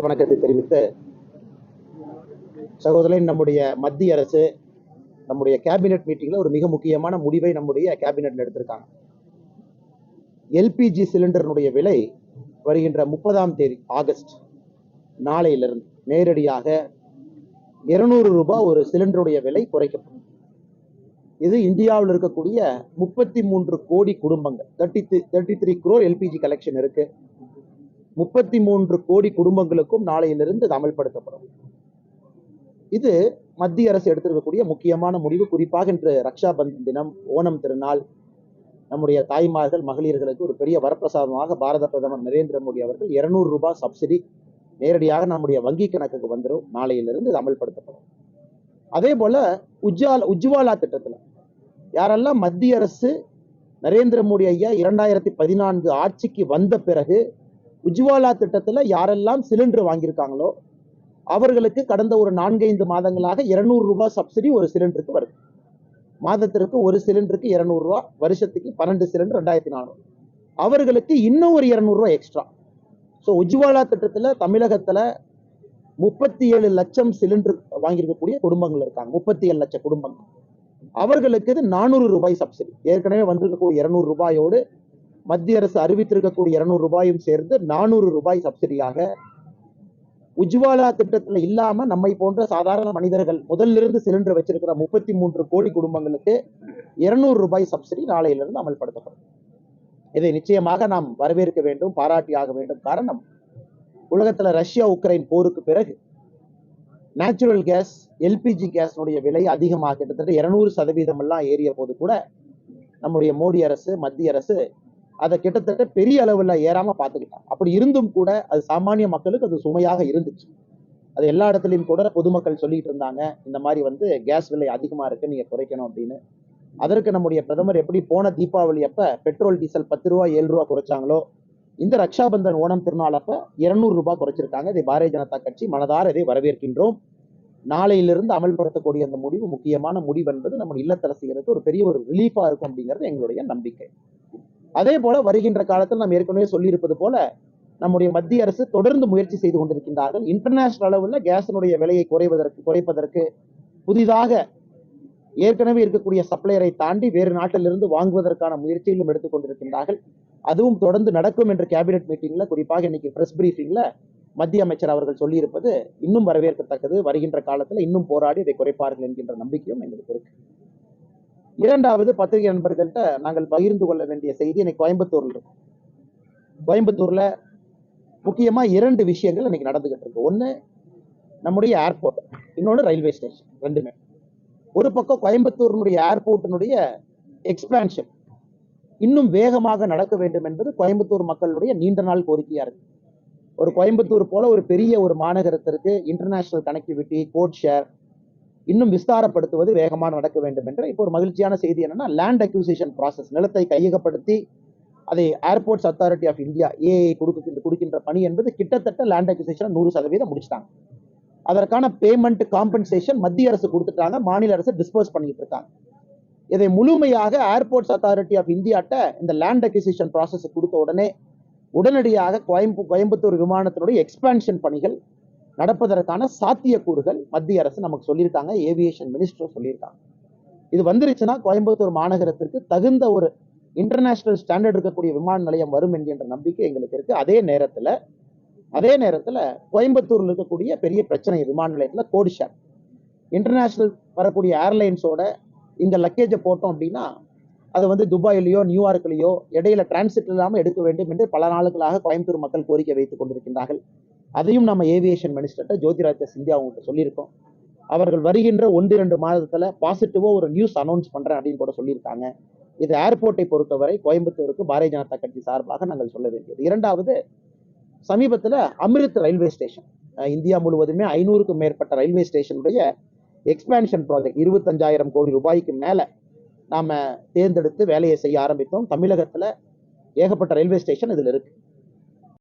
வணக்கத்தை தெரிவித்து சகோதரன் நம்முடைய மத்திய அரசு நம்முடைய கேபினெட் மீட்டிங்ல ஒரு மிக முக்கியமான முடிவை நம்முடைய கேபினெட்ல எடுத்திருக்காங்க. எல்பிஜி சிலிண்டரினுடைய விலை வருகின்ற முப்பதாம் தேதி ஆகஸ்ட் நாளையிலிருந்து நேரடியாக இருநூறு ரூபாய் ஒரு சிலிண்டருடைய விலை குறைக்கப்படும். இது இந்தியாவில் இருக்கக்கூடிய முப்பத்தி மூன்று கோடி குடும்பங்கள் thirty thirty three crore LPG collection இருக்கு. முப்பத்தி மூன்று கோடி குடும்பங்களுக்கும் நாளையிலிருந்து இது அமல்படுத்தப்படும். இது மத்திய அரசு எடுத்திருக்கக்கூடிய முக்கியமான முடிவு. குறிப்பாக இன்று ரக்ஷா பந்தன் தினம் ஓணம் திருநாள் நம்முடைய தாய்மார்கள் மகளிர்களுக்கு ஒரு பெரிய வரப்பிரசாதமாக பாரத பிரதமர் நரேந்திர மோடி அவர்கள் இருநூறு ரூபாய் சப்சிடி நேரடியாக நம்முடைய வங்கி கணக்குக்கு வந்துடும் நாளையிலிருந்து இது அமல்படுத்தப்படும். அதே போல உஜ்வால் உஜ்வாலா திட்டத்தில் யாரெல்லாம் மத்திய அரசு நரேந்திர மோடி ஐயா இரண்டாயிரத்தி பதினான்கு ஆட்சிக்கு வந்த பிறகு உஜ்வாலா திட்டத்தில் யாரெல்லாம் சிலிண்டர் வாங்கியிருக்காங்களோ அவர்களுக்கு கடந்த ஒரு நான்கைந்து மாதங்களாக இருநூறு ரூபாய் சப்சிடி ஒரு சிலிண்டருக்கு வருது. மாதத்திற்கு ஒரு சிலிண்டருக்கு இரநூறுவா வருஷத்துக்கு பன்னெண்டு சிலிண்டர் ரெண்டாயிரத்தி நானூறு. அவர்களுக்கு இன்னும் ஒரு இரநூறுவா எக்ஸ்ட்ரா ஸோ உஜ்வாலா திட்டத்தில் தமிழகத்தில் முப்பத்தி ஏழு லட்சம் சிலிண்டர் வாங்கியிருக்கக்கூடிய குடும்பங்கள் இருக்காங்க. முப்பத்தி ஏழு லட்சம் குடும்பங்கள். அவர்களுக்கு இது நானூறு ரூபாய் சப்சிடி ஏற்கனவே வந்திருக்கக்கூடிய இரநூறு ரூபாயோடு மத்திய அரசு அறிவித்திருக்கக்கூடிய இருநூறு ரூபாயும் சேர்ந்து நானூறு ரூபாய் சப்சிடியாக உஜ்வாலா திட்டத்துல இல்லாம நம்மை போன்ற சாதாரண மனிதர்கள் முதல்ல இருந்து சிலிண்டர் வச்சிருக்கிற முப்பத்தி மூன்று கோடி குடும்பங்களுக்கு இருநூறு ரூபாய் சப்சிடி நாளையிலிருந்து அமல்படுத்தப்படும். இதை நிச்சயமாக நாம் வரவேற்க வேண்டும் பாராட்டியாக வேண்டும். காரணம் உலகத்துல ரஷ்யா உக்ரைன் போருக்கு பிறகு நேச்சுரல் கேஸ் எல்பிஜி கேஸ்னுடைய விலை அதிகமாக கிட்டத்தட்ட இருநூறு சதவீதம் எல்லாம் ஏறிய போது கூட நம்முடைய மோடி அரசு மத்திய அரசு அதை கிட்டத்தட்ட பெரிய அளவில் ஏறாம பார்த்துக்கிட்டாங்க. அப்படி இருந்தும் கூட அது சாமானிய மக்களுக்கு அது சுமையாக இருந்துச்சு. அது எல்லா இடத்துலையும் கூட பொதுமக்கள் சொல்லிட்டு இருந்தாங்க இந்த மாதிரி வந்து கேஸ் விலை அதிகமா இருக்கு நீங்க குறைக்கணும் அப்படின்னு. அதற்கு நம்முடைய பிரதமர் எப்படி போன தீபாவளி அப்ப பெட்ரோல் டீசல் பத்து ரூபா ஏழு ரூபா குறைச்சாங்களோ இந்த ரக்ஷாபந்தன் ஓணம் திருநாள் அப்ப இருநூறு ரூபாய் குறைச்சிருக்காங்க. இதை பாரதிய ஜனதா கட்சி மனதார இதை வரவேற்கின்றோம். நாளையிலிருந்து அமல்படுத்தக்கூடிய அந்த முடிவு முக்கியமான முடிவு என்பது நம்ம இல்லத்தரசிகளுக்கு ஒரு பெரிய ஒரு ரிலீஃபா இருக்கும் அப்படிங்கிறது எங்களுடைய நம்பிக்கை. அதே போல வருகின்ற காலத்தில் நாம் ஏற்கனவே சொல்லியிருப்பது போல நம்முடைய மத்திய அரசு தொடர்ந்து முயற்சி செய்து கொண்டிருக்கின்றார்கள். இன்டர்நேஷனல் அளவில் கேஸினுடைய விலையை குறைவதற்கு குறைப்பதற்கு புதிதாக ஏற்கனவே இருக்கக்கூடிய சப்ளையரை தாண்டி வேறு நாட்டிலிருந்து வாங்குவதற்கான முயற்சிகளும் எடுத்துக்கொண்டிருக்கின்றார்கள் அதுவும் தொடர்ந்து நடக்கும் என்ற கேபினெட் மீட்டிங்ல குறிப்பாக இன்னைக்கு பிரஸ் பிரீஃபிங்ல மத்திய அமைச்சர் அவர்கள் சொல்லியிருப்பது இன்னும் வரவேற்கத்தக்கது. வருகின்ற காலத்தில் இன்னும் போராடி இதை குறைப்பார்கள் என்கின்ற நம்பிக்கையும் எங்களுக்கு இருக்கு. இரண்டாவது பத்திரிகை நண்பர்கள்ட்ட நாங்கள் பகிர்ந்து கொள்ள வேண்டிய செய்தி இன்னைக்கு கோயம்புத்தூர்ல இருக்கும் கோயம்புத்தூர்ல முக்கியமா இரண்டு விஷயங்கள் இன்னைக்கு நடந்துகிட்டு இருக்கு. ஒண்ணு நம்முடைய ஏர்போர்ட் இன்னொன்று ரயில்வே ஸ்டேஷன் ரெண்டுமே. ஒரு பக்கம் கோயம்புத்தூரினுடைய ஏர்போர்ட்டினுடைய எக்ஸ்பான்ஷன் இன்னும் வேகமாக நடக்க வேண்டும் என்பது கோயம்புத்தூர் மக்களுடைய நீண்ட நாள் கோரிக்கையா இருக்கு. ஒரு கோயம்புத்தூர் போல ஒரு பெரிய ஒரு மாநகரத்திற்கு இன்டர்நேஷனல் கனெக்டிவிட்டி கோட் ஷேர் இன்னும் விஸ்தாரப்படுத்துவது வேகமாக நடக்க வேண்டும் என்ற இப்போ ஒரு மகிழ்ச்சியான செய்தி என்னன்னா லேண்ட் அக்யூசேஷன் ப்ராசஸ் நிலத்தை கையகப்படுத்தி அதை airports authority of India AI கொடுக்கின்ற கொடுக்கின்ற பணி என்பது கிட்டத்தட்ட லேண்ட் அக்யூசேஷன் நூறு சதவீதம் முடிச்சிட்டாங்க. அதற்கான பேமெண்ட் காம்பன்சேஷன் மத்திய அரசு கொடுத்துட்டாங்க மாநில அரசு டிஸ்போஸ் பண்ணிட்டு இருக்காங்க. இதை முழுமையாக ஏர்போர்ட்ஸ் அத்தாரிட்டி ஆஃப் இந்தியாட்ட இந்த லேண்ட் அக்யூசேஷன் ப்ராசஸ் கொடுத்த உடனே உடனடியாக கோயம்பு கோயம்புத்தூர் விமானத்தினுடைய எக்ஸ்பேன்ஷன் பணிகள் நடப்பதற்கான சாத்தியக்கூறுகள் மத்திய அரசு நமக்கு சொல்லியிருக்காங்க ஏவியேஷன் மினிஸ்டர் சொல்லியிருக்காங்க. இது வந்துருச்சுன்னா கோயம்புத்தூர் மாநகரத்திற்கு தகுந்த ஒரு இன்டர்நேஷனல் ஸ்டாண்டர்ட் இருக்கக்கூடிய விமான நிலையம் வரும் என்கின்ற நம்பிக்கை எங்களுக்கு இருக்கு. அதே நேரத்துல அதே நேரத்துல கோயம்புத்தூர்ல இருக்கக்கூடிய பெரிய பிரச்சனை விமான நிலையத்துல கோடு ஷேர் இன்டர்நேஷனல் வரக்கூடிய ஏர்லைன்ஸோட இங்க லக்கேஜை போட்டோம் அப்படின்னா அது வந்து துபாயிலேயோ நியூயார்க்லேயோ இடையில டிரான்சிட் இல்லாமல் எடுக்க வேண்டும் என்று பல நாளுகளாக கோயம்புத்தூர் மக்கள் கோரிக்கை வைத்துக் கொண்டிருக்கின்றார்கள். அதையும் நம்ம ஏவியேஷன் மினிஸ்டர்கிட்ட ஜோதிராஜ்ய சிந்தியா அவங்கள்ட்ட சொல்லியிருக்கோம். அவர்கள் வருகின்ற ஒன்று இரண்டு மாதத்தில் பாசிட்டிவாக ஒரு நியூஸ் அனௌன்ஸ் பண்ணுறேன் அப்படின்னு கூட சொல்லியிருக்காங்க. இது ஏர்போர்ட்டை பொறுத்தவரை கோயம்புத்தூருக்கு பாரதிய ஜனதா கட்சி சார்பாக நாங்கள் சொல்ல வேண்டியது. இரண்டாவது சமீபத்தில் அமிர்த் ரயில்வே ஸ்டேஷன் இந்தியா முழுவதுமே ஐநூறுக்கும் மேற்பட்ட ரயில்வே ஸ்டேஷனுடைய எக்ஸ்பான்ஷன் ப்ராஜெக்ட் இருபத்தஞ்சாயிரம் கோடி ரூபாய்க்கு மேலே நாம் தேர்ந்தெடுத்து வேலையை செய்ய ஆரம்பித்தோம். தமிழகத்தில் ஏகப்பட்ட ரயில்வே ஸ்டேஷன் இதில் இருக்குது